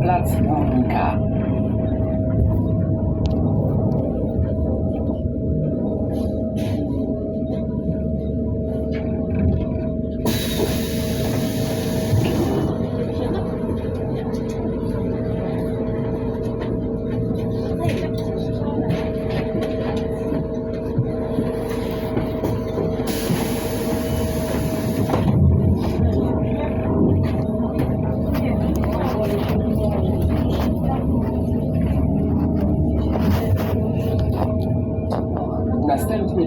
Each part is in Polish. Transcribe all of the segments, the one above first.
Plac Górnika.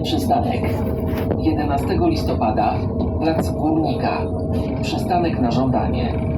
Przystanek. 11 listopada. Plac Górnika. Przystanek na żądanie.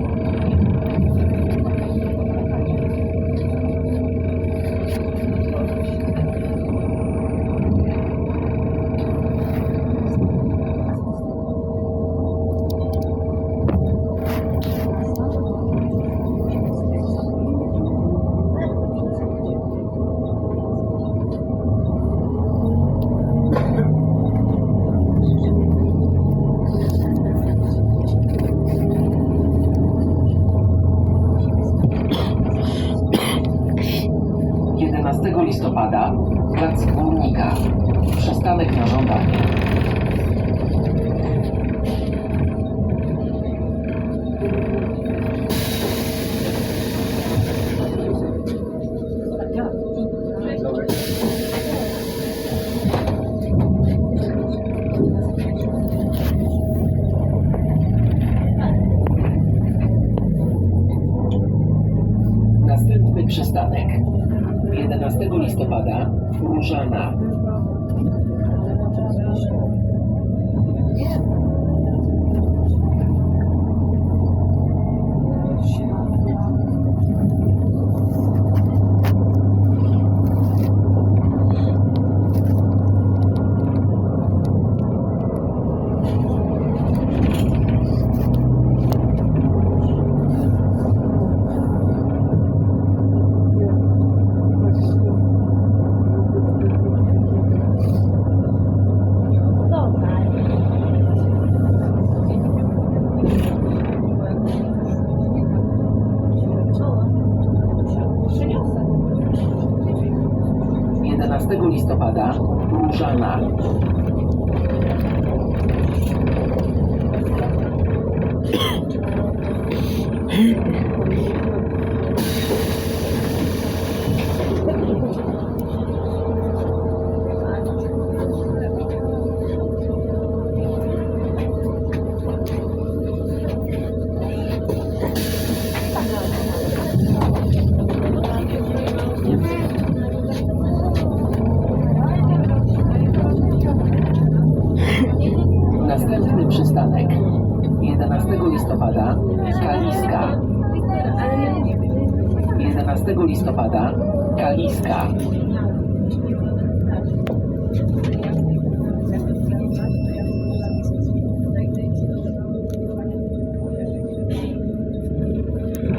Listopada. Kaliska.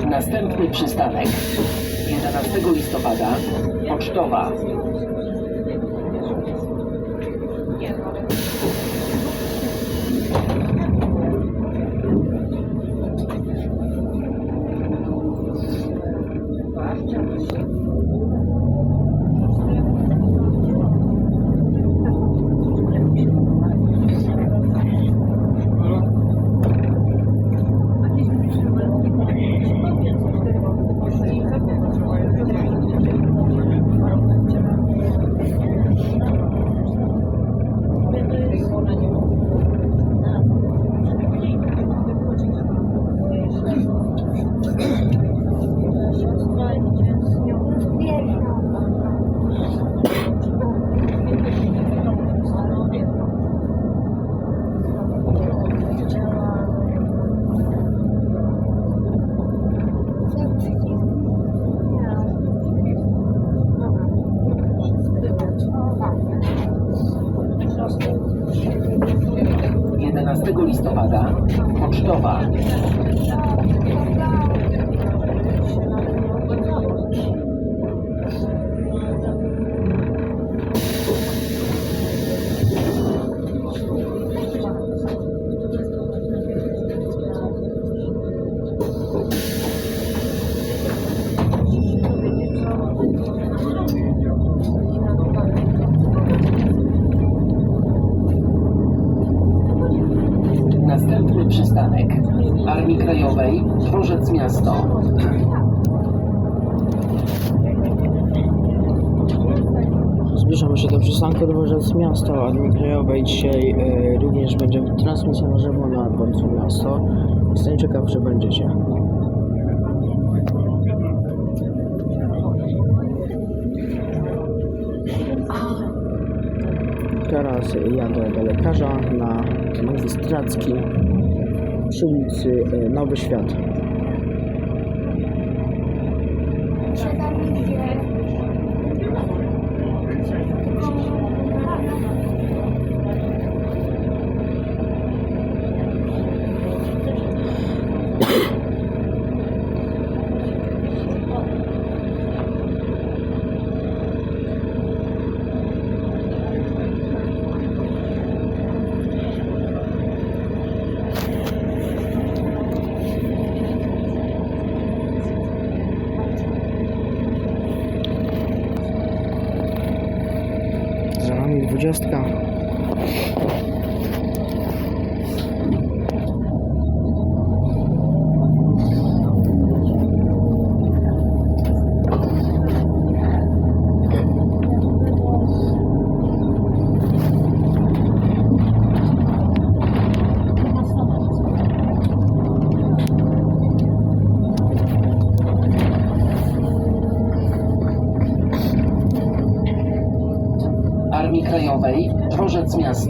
Następny przystanek. 11 listopada. Pocztowa. Tak. 11 listopada. Pocztowa. Przystanek. Armii Krajowej. Dworzec Miasto. Zbliżamy się do przystanku Dworzec Miasto Armii Krajowej. Dzisiaj e, również będzie transmisja na żywo na dworcu Miasto. Jestem ciekaw, że będziecie. teraz jadę do lekarza na magistracki przy ulicy e, Nowy Świat. just come. Dworzec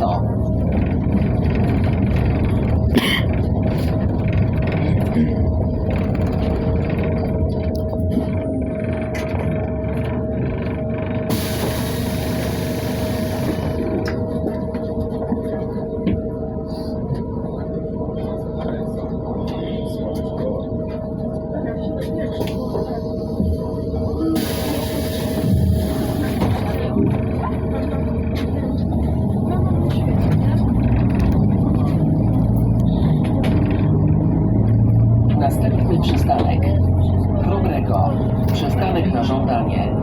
na żądanie.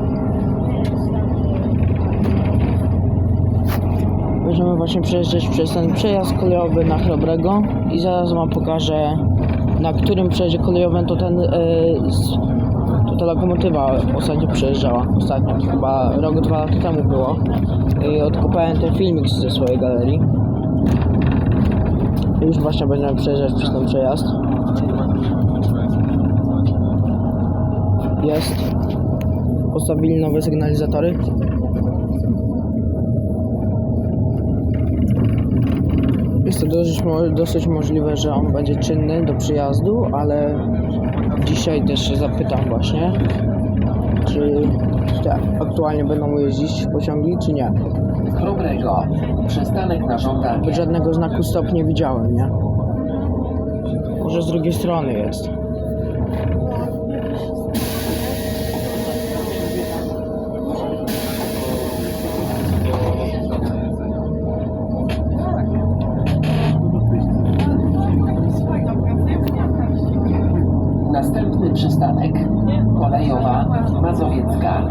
Będziemy właśnie przejeżdżać przez ten przejazd kolejowy na Chrobrego i zaraz wam pokażę na którym przejeździe kolejowym to ten e, to ta lokomotywa ostatnio przejeżdżała. Ostatnio, chyba rok, dwa lata temu było. I odkopałem ten filmik ze swojej galerii. I Już właśnie będziemy przejeżdżać przez ten przejazd. Jest. Postawili nowe sygnalizatory. Jest to dosyć, dosyć możliwe, że on będzie czynny do przyjazdu, ale dzisiaj też się zapytam właśnie, czy aktualnie będą jeździć pociągi, czy nie. Chrobrego. Przystanek na żądanie. Żadnego znaku stop nie widziałem, nie? Może z drugiej strony jest. Przystanek. Kolejowa, Mazowiecka.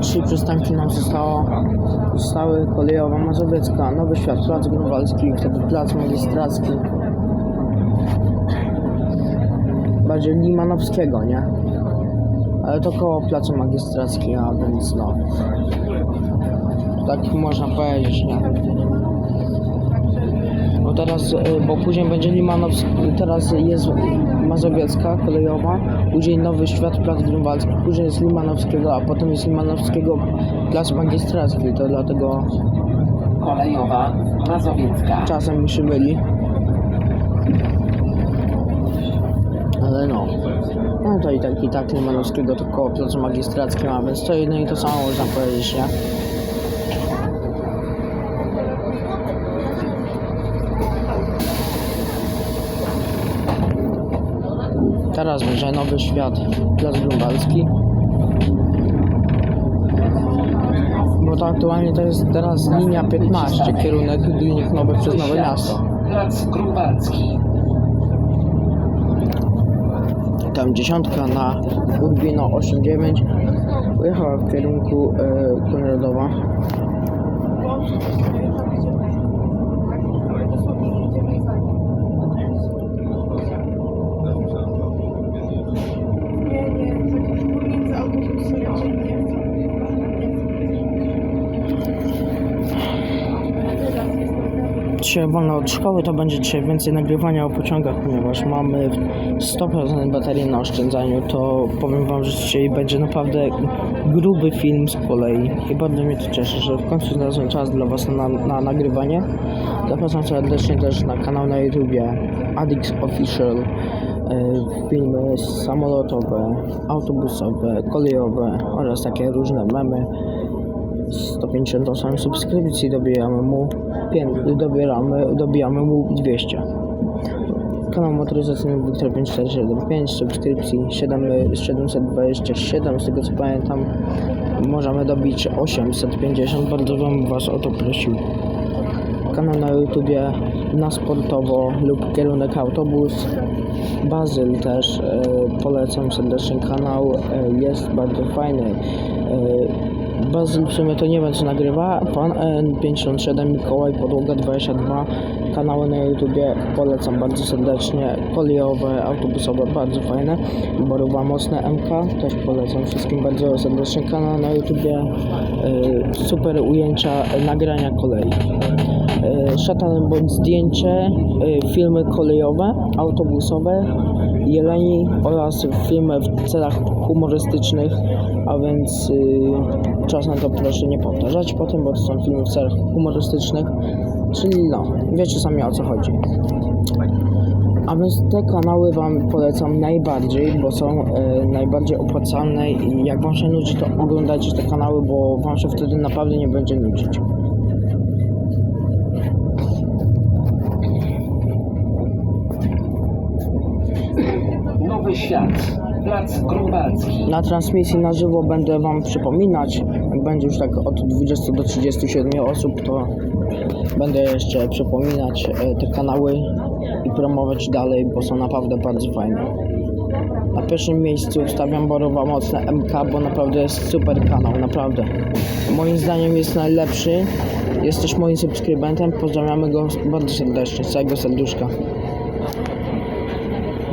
Trzy przystanki nam zostało. Zostały kolejowa Mazowiecka, Nowy Świat, Plac Grunwaldzki, wtedy Plac Magistracki. Bardziej Limanowskiego, nie? Ale to koło Placu Magistracki, a więc no. Tak można powiedzieć, nie? Bo teraz, y, bo później będzie Limanowski, teraz jest Mazowiecka kolejowa, później Nowy Świat, Plac Grunwaldzki, później jest Limanowskiego, a potem jest Limanowskiego Plac Magistracki, to dlatego Kolejowa, Mazowiecka. czasem mi się myli. No. No to i tak, i tak Limanowskiego to koło Placu Magistrackim, a więc to jedno i to samo można powiedzieć, nie? Teraz będzie Nowy Świat, Plac Grunwaldzki. Bo to aktualnie to jest teraz linia 15, kierunek Glinich Nowych przez Nowe Miasto. Plac Grunwaldzki. Tam dziesiątka na Urbino 89 pojechała w kierunku e, Konradowa. Nie, dzisiaj wolno od szkoły, to będzie dzisiaj więcej nagrywania o pociągach, ponieważ mamy 100% baterii na oszczędzaniu, to powiem wam, że dzisiaj będzie naprawdę gruby film z kolei i bardzo mnie to cieszy, że w końcu znalazłem czas dla was na, na nagrywanie. Zapraszam serdecznie też na kanał na YouTubie Addix Official. e, Filmy samolotowe, autobusowe, kolejowe oraz takie różne memy. 158 subskrypcji dobijamy mu dobieramy, dobijamy mu 200 kanał motoryzacyjny Wiktor 5475 subskrypcji 7, 727 z tego co pamiętam możemy dobić 850 bardzo bym was o to prosił. Kanał na YouTubie na sportowo lub kierunek autobus. Bazyl też e, polecam serdecznie kanał e, jest bardzo fajny. E, Bazyl w sumie to nie wiem co nagrywa. Pan N57 Mikołaj Podłoga 22 kanały na YouTubie polecam bardzo serdecznie. Kolejowe, autobusowe bardzo fajne. Boruwa Mocne MK też polecam wszystkim bardzo serdecznie. Kanał na YouTubie e, super ujęcia nagrania kolei. E, szatan bądź zdjęcie, e, filmy kolejowe, autobusowe, jeleni oraz filmy w celach humorystycznych, a więc y, czas na to proszę nie powtarzać potem, bo to są filmy w celach humorystycznych, czyli no, wiecie sami o co chodzi. A więc te kanały Wam polecam najbardziej, bo są e, najbardziej opłacalne i jak Wam się nudzi, to oglądajcie te kanały, bo Wam się wtedy naprawdę nie będzie nudzić. Nowy Świat. Plac Grunwaldzki. Na transmisji na żywo będę Wam przypominać. Jak będzie już tak od 20 do 37 osób, to będę jeszcze przypominać e, te kanały i promować dalej, bo są naprawdę bardzo fajne. Na pierwszym miejscu stawiam Borowa Mocne MK, bo naprawdę jest super kanał, naprawdę. Moim zdaniem jest najlepszy. Jest też moim subskrybentem. Pozdrawiamy go bardzo serdecznie, z całego serduszka.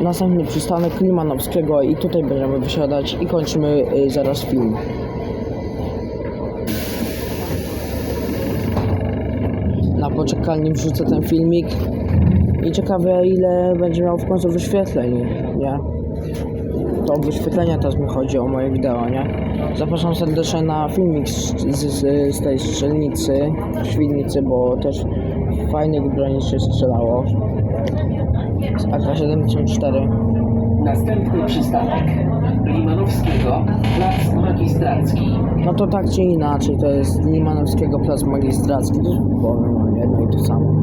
Następny przystanek Limanowskiego i tutaj będziemy wysiadać i kończymy y, zaraz film. Na poczekalni wrzucę ten filmik i ciekawe ile będzie miał w końcu wyświetleń, nie? To wyświetlenia teraz mi chodzi o moje wideo, nie? Zapraszam serdecznie na filmik z, z, z tej strzelnicy, świdnicy, bo też fajnych broni się strzelało. Z AK-74. Następny przystanek. Limanowskiego. Plac Magistracki. No to tak czy inaczej, to jest Limanowskiego Plac Magistracki, to jest powiem jedno i to samo.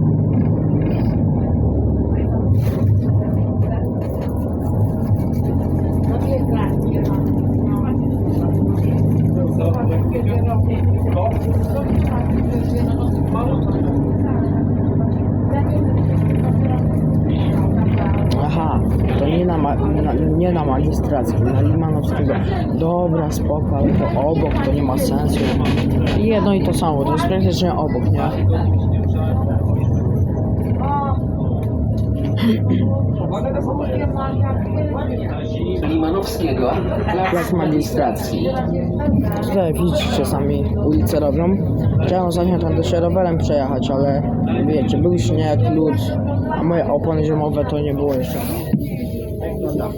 Aha, to nie na, ma, na, nie na Limanowskiego. Dobra, spoko, ale to obok, to nie ma sensu. I jedno i to samo, to jest praktycznie obok, nie? Limanowskiego. Plac. Magistracki. Tutaj widzicie sami ulicę robią. Chciałem ostatnio tam się rowerem przejechać, ale wiecie, był śnieg, lód, a moje opony zimowe to nie było jeszcze. Dobra.